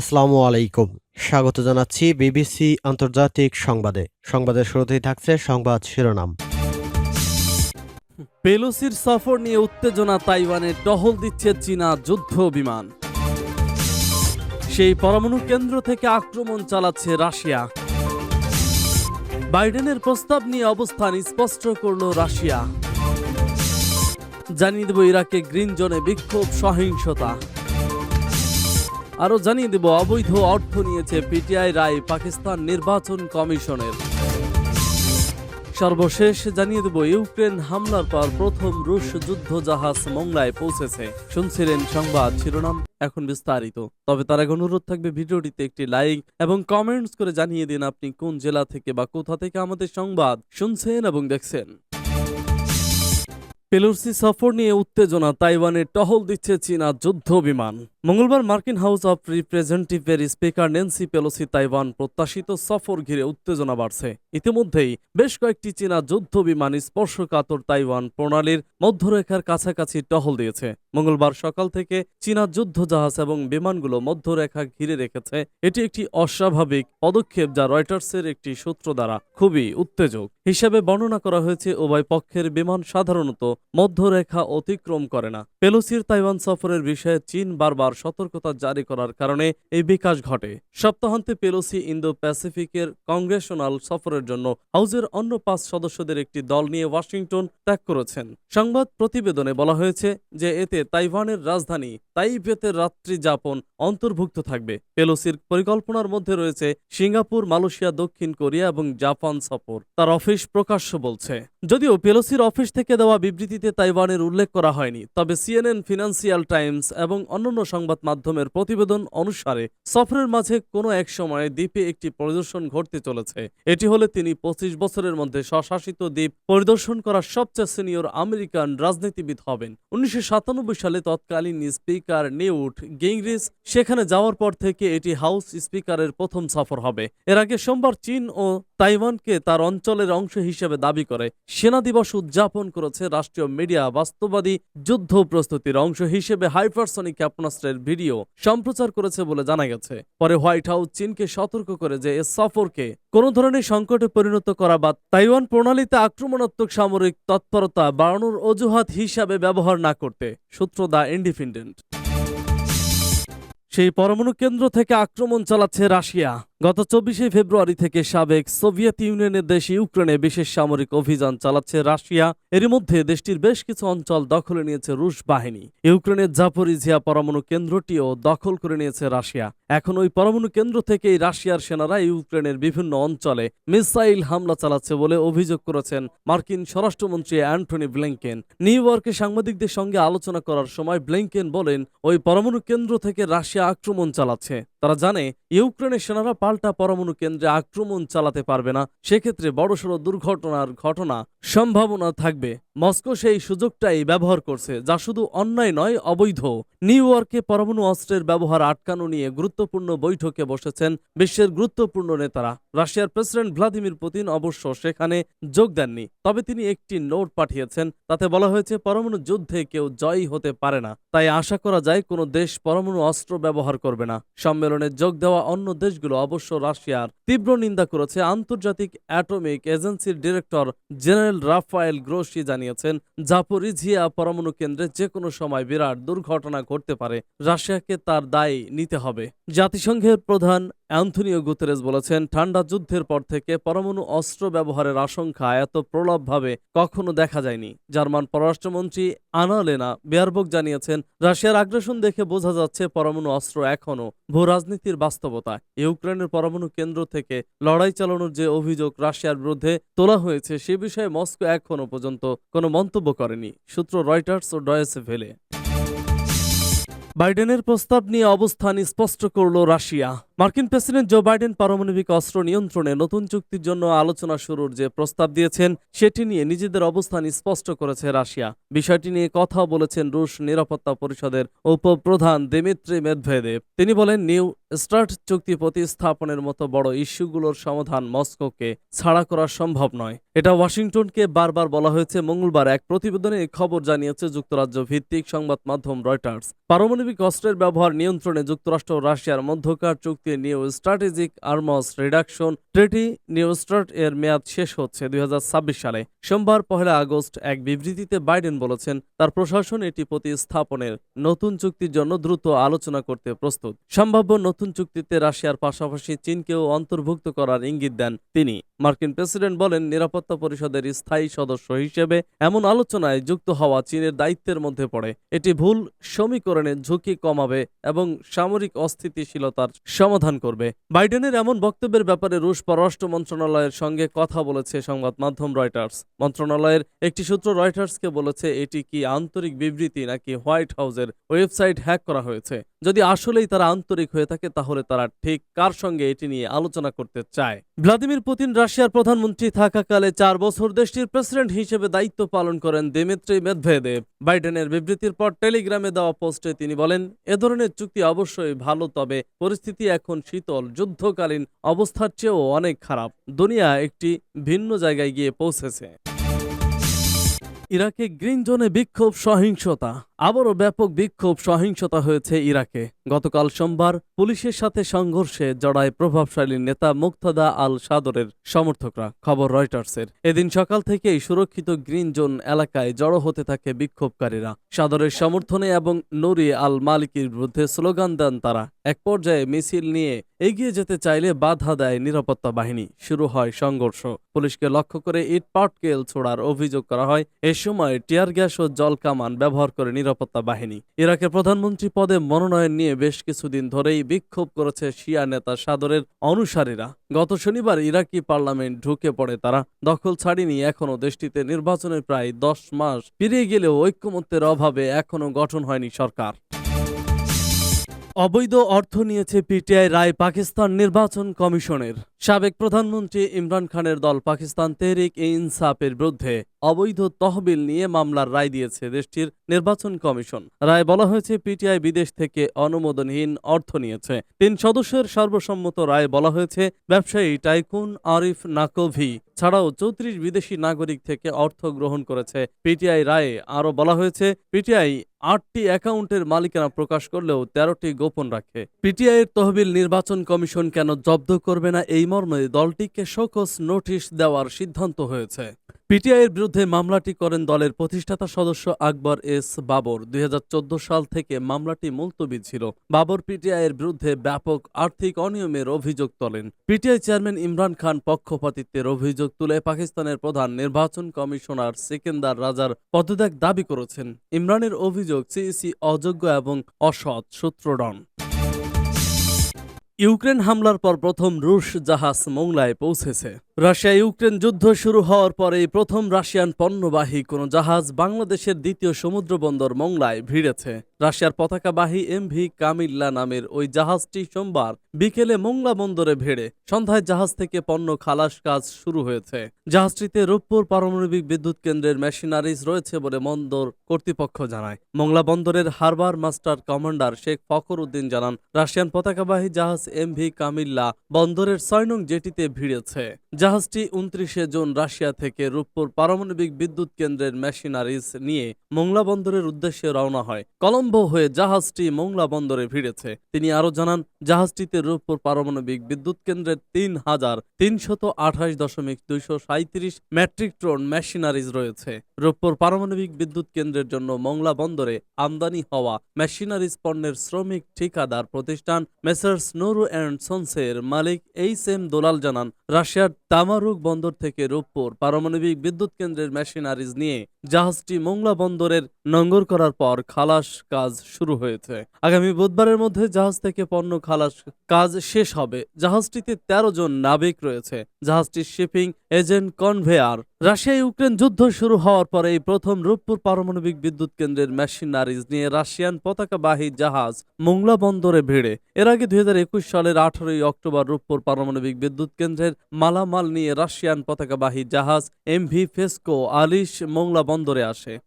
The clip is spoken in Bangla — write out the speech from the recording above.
আসসালামু আলাইকুম। স্বাগত জানাচ্ছি বিবিসি আন্তর্জাতিক সংবাদে। সংবাদের শুরুতেই থাকছে সংবাদ শিরোনাম। পেলোসির সফর নিয়ে উত্তেজনা তাইওয়ানে টহল দিচ্ছে চীনা যুদ্ধ বিমান। সেই পরমাণু কেন্দ্র থেকে আক্রমণ চালাচ্ছে রাশিয়া। বাইডেনের প্রস্তাব নিয়ে অবস্থান স্পষ্ট করল রাশিয়া। জানিয়ে দেব ইরাকে গ্রিন জোনে বিক্ষোভ সহিংসতা। আরও জানিয়ে দেব, অবৈধ অর্থ নিয়েছে পিটিআই রায় পাকিস্তান নির্বাচন কমিশনের। সর্বশেষ জানিয়ে দেব, ইউক্রেন হামলার পর প্রথম রুশ যুদ্ধ জাহাজ মংলায় পৌঁছেছে। শুনছিলেন সংবাদ শিরোনাম, এখন বিস্তারিত। তবে তার আগে অনুরোধ থাকবে, ভিডিওটিতে একটি লাইক এবং কমেন্টস করে জানিয়ে দিন আপনি কোন জেলা থেকে বা কোথা থেকে আমাদের সংবাদ শুনছেন এবং দেখছেন। পেলোসি সফর নিয়ে উত্তেজনা তাইওয়ানে টহল দিচ্ছে চীনা যুদ্ধ বিমান। মঙ্গলবার মার্কিন হাউস অব রিপ্রেজেন্টেটিভের স্পিকার নেন্সি পেলোসি তাইওয়ান প্রত্যাশিত সফর ঘিরে উত্তেজনা বাড়ছে। ইতিমধ্যেই বেশ কয়েকটি চীনা যুদ্ধ বিমান স্পর্শকাতর তাইওয়ান প্রণালীর মধ্যরেখার কাছাকাছি টহল দিয়েছে। মঙ্গলবার সকাল থেকে চীনা যুদ্ধ জাহাজ এবং বিমানগুলো মধ্যরেখা ঘিরে রেখেছে। এটি একটি অস্বাভাবিক পদক্ষেপ যা রয়টার্সের একটি সূত্র দ্বারা খুবই উত্তেজক। হিসেবে বর্ণনা করা হয়েছে, উভয় পক্ষের বিমান সাধারণত মধ্যরেখা অতিক্রম করে না। পেলোসির তাইওয়ান সফরের বিষয়ে চীন বারবার সতর্কতা জারি করার কারণে এই বিকাশ ঘটে। সপ্তাহান্তে পেলোসি ইন্দো প্যাসিফিকের কংগ্রেশনাল সফরের জন্য হাউজের অন্য পাঁচ সদস্যদের একটি দল নিয়ে ওয়াশিংটন ত্যাগ করেছেন। সংবাদ প্রতিবেদনে বলা হয়েছে যে এতে তাইওয়ানের রাজধানী তাইপেতে রাত্রি যাপন অন্তর্ভুক্ত থাকবে। পেলোসির পরিকল্পনার মধ্যে রয়েছে সিঙ্গাপুর, মালয়েশিয়া, দক্ষিণ কোরিয়া এবং জাপান সফর। তার অফিস প্রকাশ্য বলছে। যদিও পেলোসির অফিস থেকে দেওয়া বিবৃতিতে তাইওয়ানের উল্লেখ করা হয়নি, তবে সিএনএন, ফিনান্সিয়াল টাইমস এবং অন্যান্য সংবাদ মাধ্যমের প্রতিবেদন অনুসারে সফরের মাঝে কোনো এক সময়ে দ্বীপে একটি পরিদর্শন ঘটতে চলেছে। এটি হলে তিনি পঁচিশ বছরের মধ্যে স্বশাসিত দ্বীপ পরিদর্শন করা সবচেয়ে সিনিয়র আমেরিকান রাজনীতিবিদ হবেন। উনিশশো সাতানব্বই সালে তৎকালীন স্পিকার নিউট গিংরিস, সেখানে যাওয়ার পর থেকে এটি হাউস স্পিকারের প্রথম সফর হবে। এর আগে সোমবার চীন ও তাইওয়ানকে তার অঞ্চলের অংশ হিসেবে দাবি করে, সেনা দিবস উদযাপন করেছে রাষ্ট্রীয় মিডিয়া বাস্তবাদী যুদ্ধ প্রস্তুতির অংশ হিসেবে হাইপারসনিক ক্ষেপণাস্ত্রের ভিডিও সম্প্রচার করেছে বলে জানা গেছে। পরে হোয়াইট হাউস চীনকে সতর্ক করে যে এ সফরকে কোনো ধরনের সংকটে পরিণত করা বা তাইওয়ান প্রণালীতে আক্রমণাত্মক সামরিক তৎপরতা বাড়ানোর অজুহাত হিসাবে ব্যবহার না করতে, সূত্র দ্য ইন্ডিপেন্ডেন্ট। সেই পরমাণু কেন্দ্র থেকে আক্রমণ চালাচ্ছে রাশিয়া। গত চব্বিশে ফেব্রুয়ারি থেকে সাবেক সোভিয়েত ইউনিয়নের দেশ ইউক্রেনে বিশেষ সামরিক অভিযান চালাচ্ছে রাশিয়া। এর মধ্যে দেশটির বেশ কিছু অঞ্চল দখলে নিয়েছে রুশ বাহিনী। ইউক্রেনের জাপরিজিয়া পরমাণু কেন্দ্রটিও দখল করে নিয়েছে রাশিয়া। এখন ওই পরমাণু কেন্দ্র থেকেই রাশিয়ার সেনারা ইউক্রেনের বিভিন্ন অঞ্চলে মিসাইল হামলা চালাচ্ছে বলে অভিযোগ করেছেন মার্কিন স্বরাষ্ট্রমন্ত্রী অ্যান্টনি ব্লিংকেন। নিউ ইয়র্কে সাংবাদিকদের সঙ্গে আলোচনা করার সময় ব্লিংকেন বলেন, ওই পরমাণু কেন্দ্র থেকে রাশিয়া আক্রমণ চালাচ্ছে। তারা জানে, ইউক্রেনের সেনারা পাল্টা পরমাণু কেন্দ্রে আক্রমণ চালাতে পারবে না। সেক্ষেত্রে বড়সড় দুর্ঘটনার ঘটনা সম্ভাবনা থাকবে। মস্কো সেই সুযোগটাই ব্যবহার করছে, যা শুধু অন্যায় নয়, অবৈধ। নিউ ইয়র্কে পরমাণু অস্ত্রের ব্যবহার আটকানো নিয়ে গুরুত্বপূর্ণ বৈঠকে বসেছেন বিশ্বের গুরুত্বপূর্ণ নেতারা। রাশিয়ার প্রেসিডেন্ট ভ্লাদিমির পুতিন অবশ্য সেখানে যোগ দেননি, তবে তিনি একটি নোট পাঠিয়েছেন, তাতে বলা হয়েছে পরমাণু যুদ্ধে কেউ জয়ী হতে পারে না। তাই আশা করা যায় কোনো দেশ পরমাণু অস্ত্র ব্যবহার করবে না। সম্মেলনে যোগ দেওয়া অন্য দেশগুলো অবশ্য রাশিয়ার তীব্র নিন্দা করেছে। আন্তর্জাতিক অ্যাটমিক এজেন্সির ডিরেক্টর জেনারেল রাফায়েল গ্রোসি জানিয়েছেন। জাপোরিঝিয়া পরমাণু কেন্দ্রে যে কোনো সময় বিরাট দুর্ঘটনা ঘটতে পারে। রাশিয়াকে তার দায় নিতে হবে। জাতিসংঘের প্রধান অ্যান্থনিও গুতেরেস বলেছেন, ঠান্ডা যুদ্ধের পর থেকে পরমাণু অস্ত্র ব্যবহারের আশঙ্কা এত প্রলভভাবে কখনো দেখা যায়নি। জার্মান পররাষ্ট্রমন্ত্রী আনালেনা বেয়ারবক জানিয়েছেন, রাশিয়ার আগ্রাসন দেখে বোঝা যাচ্ছে পরমাণু অস্ত্র এখনও ভূ রাজনীতির বাস্তবতা। ইউক্রেনের পরমাণু কেন্দ্র থেকে লড়াই চালানোর যে অভিযোগ রাশিয়ার বিরুদ্ধে তোলা হয়েছে, সে বিষয়ে মস্কো এখনও পর্যন্ত কোনো মন্তব্য করেনি। সূত্র রয়টার্স ও ডয়েসে ভেলে বাইডেনের প্রস্তাব নিয়ে অবস্থান স্পষ্ট করল রাশিয়া। মার্কিন প্রেসিডেন্ট জো বাইডেন পারমাণবিক অস্ত্র নিয়ন্ত্রণে নতুন চুক্তির জন্য আলোচনা শুরুর যে প্রস্তাব দিয়েছেন, সেটি নিয়ে নিজেদের অবস্থান স্পষ্ট করেছে রাশিয়া। বিষয়টি নিয়ে কথা বলেছেন রুশ নিরাপত্তা পরিষদের উপপ্রধান দিমিত্রি মেদভেদেব। তিনি বলেন, নিউ স্টার্ট চুক্তি প্রতিস্থাপনের মতো বড় ইস্যুগুলোর সমাধান মস্কোকে ছাড়া করা সম্ভব নয়। এটা ওয়াশিংটনকে বারবার বলা হয়েছে। মঙ্গলবার এক প্রতিবেদনে খবর জানিয়েছে যুক্তরাজ্য ভিত্তিক সংবাদ মাধ্যম রয়টার্স। পারমাণবিক অস্ত্রের ব্যবহার নিয়ন্ত্রণে যুক্তরাষ্ট্র রাশিয়ার মধ্যকার চুক্তি new strategic arms reduction treaty new START এর মেয়াদ শেষ হচ্ছে দুই হাজার ছাব্বিশ সালে। সোমবার পহেলা আগস্ট এক বিবৃতিতে বাইডেন বলেছেন, তার প্রশাসন এটি প্রতিস্থাপনের নতুন চুক্তির জন্য দ্রুত আলোচনা করতে প্রস্তুত। সম্ভাব্য নতুন চুক্তিতে রাশিয়ার পাশাপাশি চীনকেও অন্তর্ভুক্ত করার ইঙ্গিত দেন তিনি। মার্কিন প্রেসিডেন্ট বলেন, নিরাপত্তা পরিষদের স্থায়ী সদস্য হিসেবে এমন আলোচনায় যুক্ত হওয়া চীনের দায়িত্বের মধ্যে পড়ে। এটি ভুল, সমীকরণের ঝুঁকি কমাবে এবং সামরিক অস্থিতিশীলতার সমাধান করবে। বাইডেনের এমন বক্তব্যের ব্যাপারে রুশ পররাষ্ট্র মন্ত্রণালয়ের সঙ্গে কথা বলেছে সংবাদ মাধ্যম রয়টার্স। মন্ত্রণালয়ের একটি সূত্র রয়টার্সকে বলেছে, এটি কি আন্তরিক বিবৃতি নাকি হোয়াইট হাউসের ওয়েবসাইট হ্যাক করা হয়েছে? যদি আসলেই তারা আন্তরিক হয়ে থাকে, তাহলে তারা ঠিক কার সঙ্গে এটি নিয়ে আলোচনা করতে চায়? ভ্লাদিমির পুতিন রাশিয়ার প্রধানমন্ত্রী থাকাকালে চার বছর দেশটির প্রেসিডেন্ট হিসেবে দায়িত্ব পালন করেন দিমিত্রি মেদভেদেব। বাইডেনের বিবৃতির পর টেলিগ্রামে দেওয়া পোস্টে তিনি বলেন, এ ধরনের চুক্তি অবশ্যই ভালো, তবে পরিস্থিতি এখন শীতল, যুদ্ধকালীন অবস্থার চেয়েও অনেক খারাপ। দুনিয়া একটি ভিন্ন জায়গায় গিয়ে পৌঁছেছে। ইরাকে গ্রিন জোনে বিক্ষোভ সহিংসতা। আবারও ব্যাপক বিক্ষোভ সহিংসতা হয়েছে ইরাকে। গতকাল সোমবার পুলিশের সাথে সংঘর্ষে জড়ায় প্রভাবশালী নেতা মুক্তাদা আল সাদরের সমর্থকরা, খবর রয়টার্সের। এদিন সকাল থেকেই সুরক্ষিত গ্রিন জোন এলাকায় জড়ো হতে থাকে বিক্ষোভকারীরা। সাদরের সমর্থনে এবং নুরি আল মালিকির বিরুদ্ধে স্লোগান দেন তারা। এক পর্যায়ে মিছিল নিয়ে এগিয়ে যেতে চাইলে বাধা দেয় নিরাপত্তা বাহিনী। শুরু হয় সংঘর্ষ। পুলিশকে লক্ষ্য করে ইট পাটকেল ছোড়ার অভিযোগ করা হয়। এ সময় টিয়ার গ্যাস ও জল কামান ব্যবহার করে নিরাপত্তা বাহিনী। ইরাকের প্রধানমন্ত্রী পদে মনোনয়ন নিয়ে বেশ কিছুদিন ধরেই বিক্ষোভ করেছে শিয়া নেতা সাদরের অনুসারীরা। গত শনিবার ইরাকি পার্লামেন্ট ঢুকে পড়ে তারা। দখল ছাড়িনি এখনও দেশটিতে। নির্বাচনের প্রায় দশ মাস পেরিয়ে গেলেও ঐক্যমত্যের অভাবে এখনও গঠন হয়নি সরকার। অবৈধ অর্থ নিয়েছে পিটিআই রায় পাকিস্তান নির্বাচন কমিশনের। সাবেক প্রধানমন্ত্রী ইমরান খানের দল পাকিস্তান তেহরিক ই ইনসাফের বিরুদ্ধে অবৈধ তহবিল নিয়ে মামলার রায় দিয়েছে দেশটির নির্বাচন কমিশন। রায় বলা হয়েছে, পিটিআই বিদেশ থেকে অনুমোদনহীন অর্থ নিয়েছে। তিন সদস্যের সর্বসম্মত রায় বলা হয়েছে, ব্যবসায়ী টাইকুন আরিফ নাকোভি ছাড়াও চৌত্রিশ বিদেশি নাগরিক থেকে অর্থ গ্রহণ করেছে। পিটিআই রায়ে আরও বলা হয়েছে, পিটিআই আটটি অ্যাকাউন্টের মালিকানা প্রকাশ করলেও তেরোটি গোপন রাখে। পিটিআইয়ের তহবিল নির্বাচন কমিশন কেন জব্দ করবে না এই মর্মে দলটিকে শোকস নোটিশ দেওয়ার সিদ্ধান্ত হয়েছে। পিটিআইয়ের বিরুদ্ধে মামলাটি করেন দলের প্রতিষ্ঠাতা সদস্য আকবর এস বাবর। দুই হাজার চোদ্দ সাল থেকে মামলাটি মুলতবি ছিল। বাবর পিটিআইয়ের বিরুদ্ধে ব্যাপক আর্থিক অনিয়মের অভিযোগ তোলেন। পিটিআই চেয়ারম্যান ইমরান খান পক্ষপাতিত্বের অভিযোগ তুলে পাকিস্তানের প্রধান নির্বাচন কমিশনার সিকেন্দার রাজার পদত্যাগ দাবি করেছেন। ইমরানের অভিযোগ সিইসি অযোগ্য এবং অসৎ সূত্রডন ইউক্রেন হামলার পর প্রথম রুশ জাহাজ মোংলায় পৌঁছেছে। রাশিয়া ইউক্রেন যুদ্ধ শুরু হওয়ার পরেই প্রথম রাশিয়ান পণ্যবাহী কোনো জাহাজ বাংলাদেশের দ্বিতীয় সমুদ্র বন্দর মোংলায় ভিড়েছে। রাশিয়ার পতাকাবাহী এমভি কামিল্লা নামের ওই জাহাজটি সোমবার বিকেলে মোংলা বন্দরে ভিড়ে সন্ধ্যায় জাহাজ থেকে পণ্য খালাস কাজ শুরু হয়েছে। জাহাজটিতে রূপপুর পারমাণবিক বিদ্যুৎ কেন্দ্রের মেশিনারিজ রয়েছে বলে বন্দর কর্তৃপক্ষ জানায়। মোংলা বন্দরের harbour master commander Sheikh Fakhr Uddin জানান, রাশিয়ান পতাকাবাহী জাহাজ এমভি কামিল্লা বন্দরের ছয় নং জেটিতে ভিড়েছে। জাহাজটি উনত্রিশে জুন রাশিয়া থেকে রূপপুর পারমাণবিক বিদ্যুৎ কেন্দ্রের মেশিনারিজ নিয়ে মোংলা বন্দরের উদ্দেশ্যে রওনা হয়। কলম্বো হয়ে জাহাজটি মোংলা বন্দরে ভিড়েছে। তিনি আরও জানান, জাহাজটিতে রূপপুর পারমাণবিক বিদ্যুৎ কেন্দ্রের তিন হাজার তিনশত আঠাশ দশমিক দুইশো সাঁত্রিশ মেট্রিক টন মেশিনারিজ রয়েছে। রূপপুর পারমাণবিক বিদ্যুৎ কেন্দ্রের জন্য মোংলা বন্দরে আমদানি হওয়া মেশিনারিজ পণ্যের শ্রমিক ঠিকাদার প্রতিষ্ঠান মেসার্স নুরু অ্যান্ড সন্সের মালিক এইচ এম দোলাল জানান, রাশিয়ার তামারুক বন্দর থেকে রূপপুর পারমাণবিক বিদ্যুৎ কেন্দ্রের মেশিনারিজ নিয়ে জাহাজটি মোংলা বন্দরের নোঙ্গর করার পর খালাস কাজ শুরু হয়েছে। আগামী বুধবারের মধ্যে জাহাজ থেকে পণ্য খালাস কাজ শেষ হবে। জাহাজটিতে তেরো জন নাবিক রয়েছে। জাহাজটির shipping agent conveyor. Russia Ukraine যুদ্ধ শুরু হওয়ার পরে এই প্রথম রূপপুর পারমাণবিক বিদ্যুৎ কেন্দ্রের মেশিনারিজ নিয়ে রাশিয়ান পতাকাবাহী জাহাজ মোংলা বন্দরে ভিড়ে। এর আগে দুই হাজার একুশ সালের আঠারোই অক্টোবর রূপপুর পারমাণবিক বিদ্যুৎ কেন্দ্রের মালামাল নিয়ে রাশিয়ান পতাকাবাহী জাহাজ এমভি ফেস্কো আলিশ মোংলা বন্দরে আসে।